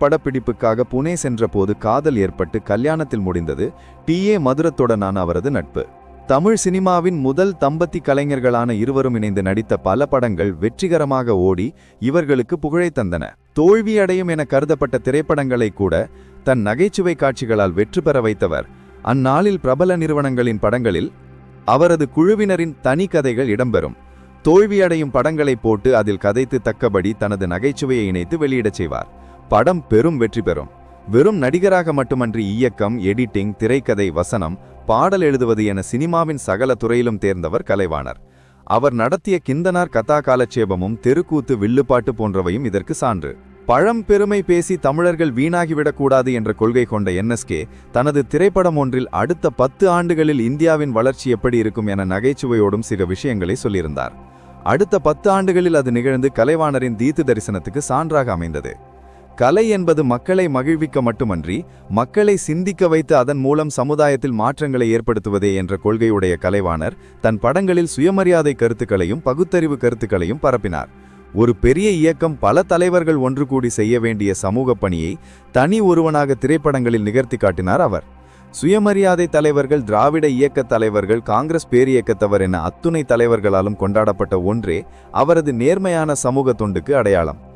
படப்பிடிப்புக்காக புனே சென்றபோது காதல் ஏற்பட்டு கல்யாணத்தில் முடிந்தது. டி. ஏ. மதுரத்துடனான அவரது நட்பு. தமிழ் சினிமாவின் முதல் தம்பத்தி கலைஞர்களான இருவரும் இணைந்து நடித்த பல படங்கள் வெற்றிகரமாக ஓடி இவர்களுக்கு புகழை தந்தன. தோல்வியடையும் என கருதப்பட்ட திரைப்படங்களை கூட தன் நகைச்சுவை காட்சிகளால் வெற்றி பெற வைத்தவர். அந்நாளில் பிரபல நிறுவனங்களின் படங்களில் அவரது குழுவினரின் தனி கதைகள் இடம்பெறும். தோல்வியடையும் படங்களை போட்டு அதில் கதைத்து தக்கபடி தனது நகைச்சுவையை இணைத்து வெளியிடச் செய்வார். படம் பெரும் வெற்றி பெறும். வெறும் நடிகராக மட்டுமன்றி இயக்கம் எடிட்டிங் திரைக்கதை வசனம் பாடல் எழுதுவது என சினிமாவின் சகல துறையிலும் தேர்ந்தவர் கலைவாணர். அவர் நடத்திய கிந்தனார் கதா காலட்சேபமும் தெருக்கூத்து வில்லுப்பாட்டு போன்றவையும் இதற்கு சான்று. பழம் பெருமை பேசி தமிழர்கள் வீணாகிவிடக்கூடாது என்ற கொள்கை கொண்ட என்எஸ்கே தனது திரைப்படம் ஒன்றில் அடுத்த பத்து ஆண்டுகளில் இந்தியாவின் வளர்ச்சி எப்படி இருக்கும் என நகைச்சுவையோடும் சில விஷயங்களை சொல்லியிருந்தார். அடுத்த பத்து ஆண்டுகளில் அது நிகழ்ந்து கலைவாணரின் தீத்து தரிசனத்துக்கு சான்றாக அமைந்தது. கலை என்பது மக்களை மகிழ்விக்க மட்டுமன்றி மக்களை சிந்திக்க வைத்து அதன் மூலம் சமுதாயத்தில் மாற்றங்களை ஏற்படுத்துவதே என்ற கொள்கையுடைய கலைவாணர் தன் படங்களில் சுயமரியாதை கருத்துக்களையும் பகுத்தறிவு கருத்துக்களையும் பரப்பினார். ஒரு பெரிய இயக்கம் பல தலைவர்கள் ஒன்று கூடி செய்ய வேண்டிய சமூக பணியை தனி ஒருவனாக திரைப்படங்களில் நிகழ்த்தி காட்டினார் அவர். சுயமரியாதை தலைவர்கள் திராவிட இயக்க தலைவர்கள் காங்கிரஸ் பேரியக்கத்தவர் என அத்துணை தலைவர்களாலும் கொண்டாடப்பட்ட ஒன்றே அவரது நேர்மையான சமூக தொண்டுக்கு அடையாளம்.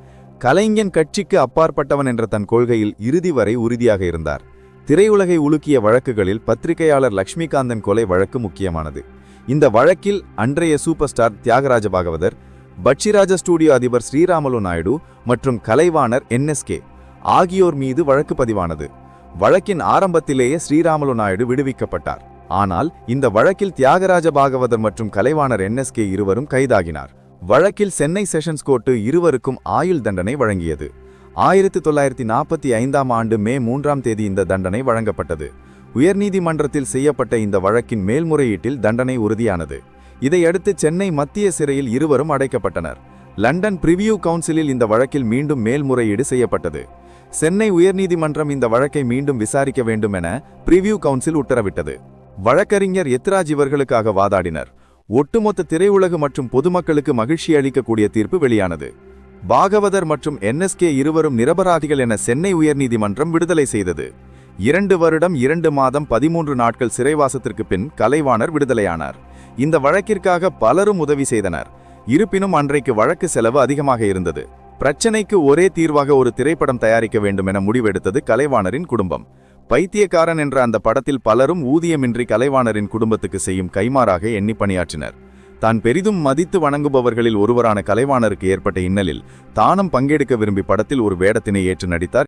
கலைஞன் கட்சிக்கு அப்பாற்பட்டவன் என்ற தன் கொள்கையில் இறுதி வரை உறுதியாக இருந்தார். திரையுலகை உலுக்கிய வழக்குகளில் பத்திரிகையாளர் லக்ஷ்மிகாந்தன் கொலை வழக்கு முக்கியமானது. இந்த வழக்கில் அன்றைய super star Thyagaraja Bhagavathar Pakshiraja studio அதிபர் ஸ்ரீராமலு நாயுடு மற்றும் கலைவாணர் என்எஸ்கே ஆகியோர் மீது வழக்கு பதிவானது. வழக்கின் ஆரம்பத்திலேயே ஸ்ரீராமலு நாயுடு விடுவிக்கப்பட்டார். ஆனால் இந்த வழக்கில் தியாகராஜ பாகவதர் மற்றும் கலைவாணர் என்எஸ்கே இருவரும் கைதாகினார். வழக்கில் சென்னை செஷன்ஸ் கோர்ட்டு இருவருக்கும் ஆயுள் தண்டனை வழங்கியது. ஆயிரத்தி தொள்ளாயிரத்தி நாற்பத்தி ஐந்தாம் ஆண்டு மே மூன்றாம் தேதி இந்த தண்டனை வழங்கப்பட்டது. உயர்நீதிமன்றத்தில் செய்யப்பட்ட இந்த வழக்கின் மேல்முறையீட்டில் தண்டனை உறுதியானது. இதையடுத்து சென்னை மத்திய சிறையில் இருவரும் அடைக்கப்பட்டனர். லண்டன் பிரிவியூ கவுன்சிலில் இந்த வழக்கில் மீண்டும் மேல்முறையீடு செய்யப்பட்டது. சென்னை உயர்நீதிமன்றம் இந்த வழக்கை மீண்டும் விசாரிக்க வேண்டும் என பிரிவியூ கவுன்சில் உத்தரவிட்டது. வழக்கறிஞர் எத்ராஜ் இவர்களுக்காக வாதாடினர். ஒட்டுமொத்த திரையுலகு மற்றும் பொதுமக்களுக்கு மகிழ்ச்சி அளிக்கக்கூடிய தீர்ப்பு வெளியானது. பாகவதர் மற்றும் என்எஸ்கே இருவரும் நிரபராதிகள் என சென்னை உயர்நீதிமன்றம் விடுதலை செய்தது. இரண்டு வருடம் இரண்டு மாதம் பதிமூன்று நாட்கள் சிறைவாசத்திற்கு பின் கலைவாணர் விடுதலையானார். இந்த வழக்கிற்காக பலரும் உதவி செய்தனர். இருப்பினும் அன்றைக்கு வழக்கு செலவு அதிகமாக இருந்தது. பிரச்சனைக்கு ஒரே தீர்வாக ஒரு திரைப்படம் தயாரிக்க வேண்டும் என முடிவெடுத்தது கலைவாணரின் குடும்பம். பைத்தியக்காரன் என்ற அந்த படத்தில் பலரும் ஊதியமின்றி கலைவாணரின் குடும்பத்துக்கு செய்யும் கைமாறாக எண்ணி பணியாற்றினர். தான் பெரிதும் மதித்து வணங்குபவர்களில் ஒருவரான கலைவாணருக்கு ஏற்பட்ட இன்னலில் தானும் பங்கெடுக்க விரும்பி படத்தில் ஒரு வேடத்தினை ஏற்று நடித்தார்.